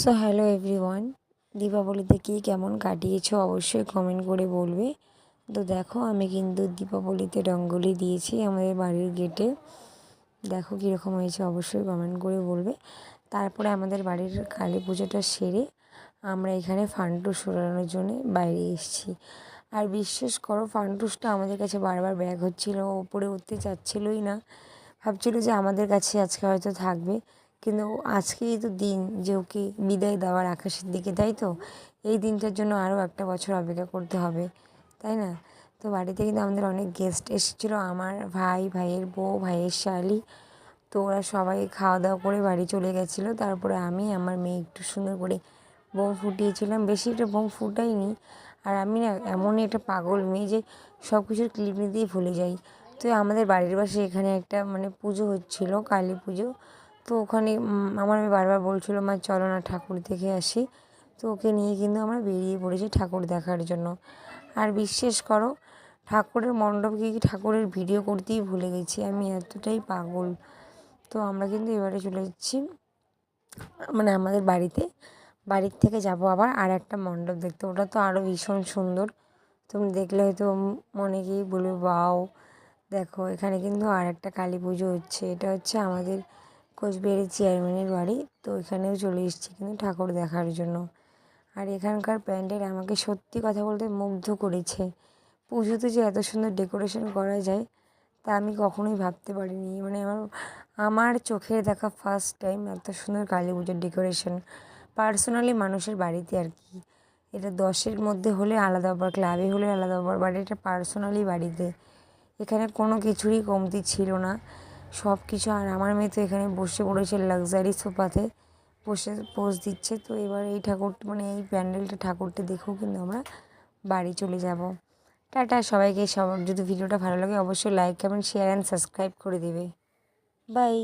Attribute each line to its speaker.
Speaker 1: So hello everyone দীপাবলিতে কে কেমন কাটিয়েছো অবশ্যই কমেন্ট করে বলবে। তো দেখো, আমি কিন্তু দীপাবলিতে রঙ্গোলি দিয়েছি আমাদের বাড়ির গেটে দেখো কীরকম হয়েছে, অবশ্যই কমেন্ট করে বলবে। তারপরে আমাদের বাড়ির কালী পুজোটা সেরে আমরা এখানে ফান্টুস সরানোর জন্য বাইরে এসেছি। আর বিশ্বাস করো, ফান্টুসটা আমাদের কাছে বারবার ব্যাগ হচ্ছিল, ওপরে উঠতে চাচ্ছিলোই না। ভাবছিলো যে আমাদের কাছে আজকে হয়তো থাকবে। কিন্তু আজকেই তো দিন যে ওকে বিদায় দেওয়ার আকাশের দিকে, তাই তো? এই দিনটার জন্য আরও একটা বছর অপেক্ষা করতে হবে, তাই না? তো বাড়িতে কিন্তু আমাদের অনেক গেস্ট এসেছিল, আমার ভাই, ভাইয়ের বউ, ভাইয়ের শালি। তো ওরা সবাই খাওয়া দাওয়া করে বাড়ি চলে গেছিল, তারপরে আমি আমার মেয়ে একটু সুন্দর করে বোম ফুটিয়েছিলাম। বেশি একটা বোম ফুটাইনি, আর আমি না এমনই একটা পাগল মেয়ে যে সব কিছুর ক্লিপ নিতেই ভুলে যাই। তো আমাদের বাড়ির পাশে এখানে একটা মানে পুজো হচ্ছিল, কালী পুজো। তো ওখানে আমার মেয়ে বারবার বলছিলো, মা, চলো না, ঠাকুর দেখে আসি। তো ওকে নিয়ে কিন্তু আমরা বেরিয়ে পড়েছি ঠাকুর দেখার জন্য। আর বিশ্বাস করো, ঠাকুরের মণ্ডপ গিয়ে কি ঠাকুরের ভিডিও করতেই ভুলে গেছি। আমি এতটাই পাগল। তো আমরা কিন্তু এবারে চলে যাচ্ছি মানে আমাদের বাড়িতে। বাড়ির থেকে যাব আবার আর একটা মণ্ডপ দেখতে। ওটা তো আরও ভীষণ সুন্দর। তুমি দেখলে হয়তো গিয়ে বলবে বাও দেখো, এখানে কিন্তু আর একটা কালী পুজো হচ্ছে। এটা হচ্ছে আমাদের কোচবিহারের চেয়ারম্যানের বাড়ি, তো এখানেও চলে এসেছি কিন্তু ঠাকুর দেখার জন্য। আর এখানকার প্যান্ডেল আমাকে সত্যি কথা বলতে মুগ্ধ করেছে। পুজোতে যে এত সুন্দর ডেকোরেশন করা যায়, তা আমি কখনোই ভাবতে পারিনি। মানে আমার আমার চোখের দেখা ফার্স্ট টাইম এত সুন্দর কালী পুজোর ডেকোরেশন। পার্সোনালি মানুষের বাড়িতে আর কি। এটা দশের মধ্যে হলে আলাদা ব্যাপার, ক্লাবে হলে আলাদা ব্যাপার বাট এটা পার্সোনালি বাড়িতে। এখানে কোনো কিছুরই কমতি ছিল না। সব কিছু আর আমার মেয়ে তো এখানে বসে পড়েছে লাক্সারি সোফাতে বসে পোজ দিচ্ছে। তো এবার এই ঠাকুরটা মানে এই প্যান্ডেলটা ঠাকুরটা দেখেও কিন্তু আমরা বাড়ি চলে যাব। টাটা সবাইকে। সব, যদি ভিডিওটা ভালো লাগে অবশ্যই like comment share and subscribe করে দেবে। বাই